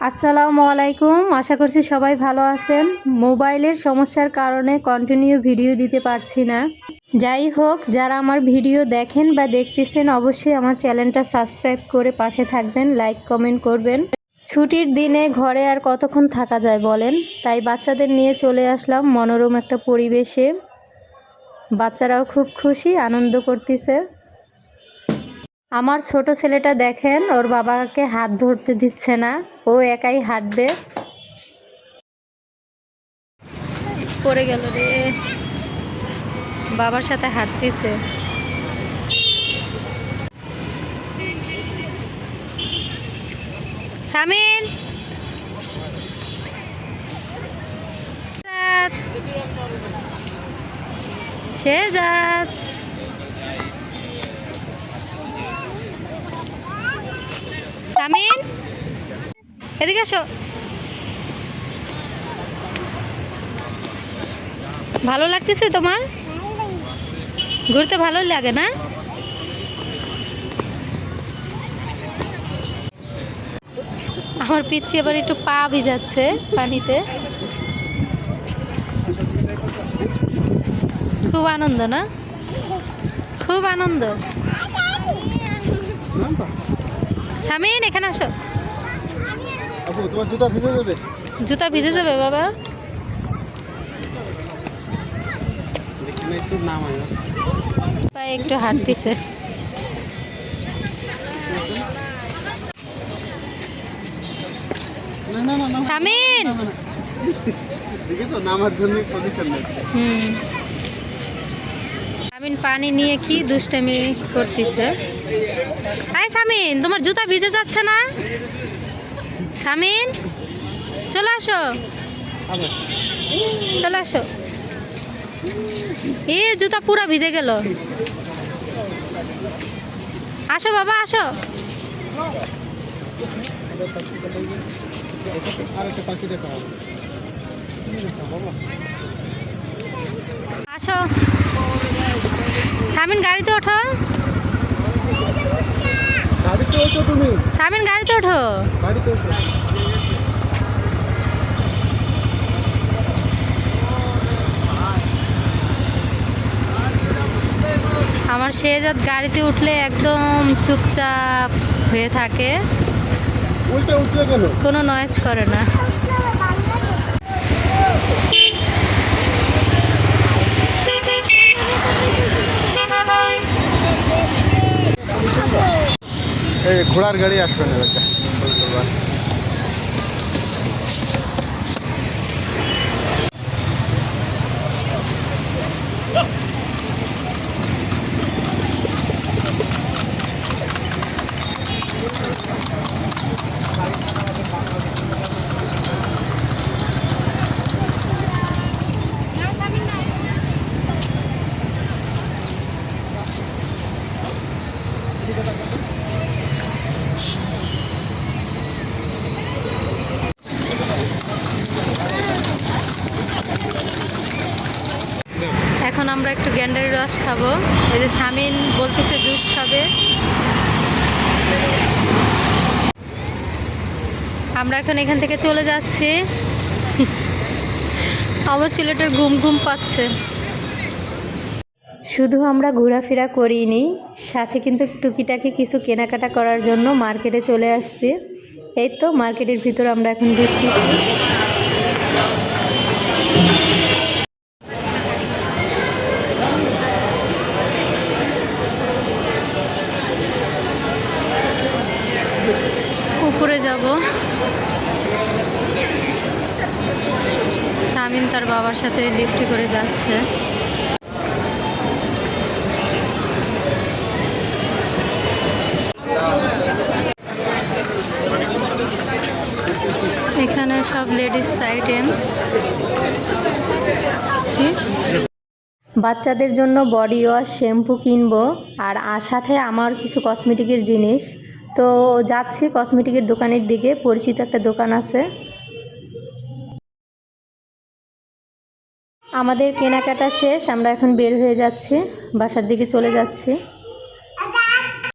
আসসালামু আলাইকুম। আশা করছি সবাই ভালো আছেন। মোবাইলের সমস্যার কারণে কন্টিনিউ ভিডিও দিতে পারছি না। যাই হোক, যারা আমার ভিডিও দেখেন বা দেখতেছেন, অবশ্যই আমার চ্যানেলটা সাবস্ক্রাইব করে পাশে থাকবেন লাইক কমেন্ট করবেন। ছুটির দিনে ঘরে আর কতক্ষণ থাকা যায় বলেন? তাই বাচ্চাদের নিয়ে চলে আসলাম মনোরম একটা পরিবেশে। বাচ্চারাও খুব খুশি, আনন্দ করতেছে। আমার ছোট ছেলেটা দেখেন, ওর বাবাকে হাত ধরতে দিচ্ছে না, ও একাই হাঁটবে। পড়ে গেল রে। বাবার সাথে হাঁটতেছে। সামিন! সে সামিন এদিকে আসো। ভালো লাগতেছে তোমার? ঘুরতে ভালো লাগে না? আমার পিচ্ছি আবার একটু পা ভিজাচ্ছে পানিতে। খুব আনন্দ না? খুব আনন্দ। সামিন এখানে আসো। আপু তোমার জুতা ভিজে যাবে? জুতা ভিজে যাবে বাবা। একটু নাম হয়। পায়ে একটু হাঁটতেছে না সামিন! দেখেছ? নামার জন্য পজিশন হুম। সামিন পানি নিয়ে কি দুষ্টামি করতেছে? আয় সামিন, তোমার জুতা ভিজে যাচ্ছে না? সামিন, চলে আসো। চলে আসো। এ, জুতা পুরো ভিজে গেল। আসো বাবা, আসো। আসো। সামিন গাড়িতে ওঠো। ওঠো সামিন গাড়িতে ওঠো। আমার শেহজাদ গাড়িতে উঠলে একদম চুপচাপ হয়ে থাকে। কোনো? নয়েস করে না। ঘোড়ার গাড়ি আসবে না এটা এখন আমরা একটু গ্যান্ডারি রস খাব। এই যে সামিন বলতেছে জুস খাবে। আমরা এখন এখান থেকে চলে যাচ্ছি। আমার ছেলেটার ঘুম ঘুম পাচ্ছে। শুধু আমরা ঘোরাফেরা করিনি, সাথে কিন্তু টুকিটাকি কিছু কেনাকাটা করার জন্য মার্কেটে চলে আসছি। এই তো, মার্কেটের ভিতর আমরা এখন ঘুরতেছি। উপরে যাব। সামিন তার বাবার সাথে লিফটে করে যাচ্ছে। এখানে সব লেডিস আইটেম বাচ্চাদের জন্য বডি ওয়াশ শ্যাম্পু কিনবো, আর সাথে আমার কিছু কসমেটিকের জিনিস। তো যাচ্ছি কসমেটিকের দোকানের দিকে, পরিচিত একটা দোকান আছে। আমাদের কেনাকাটা শেষ, আমরা এখন বের হয়ে যাচ্ছি, বাসার দিকে চলে যাচ্ছি।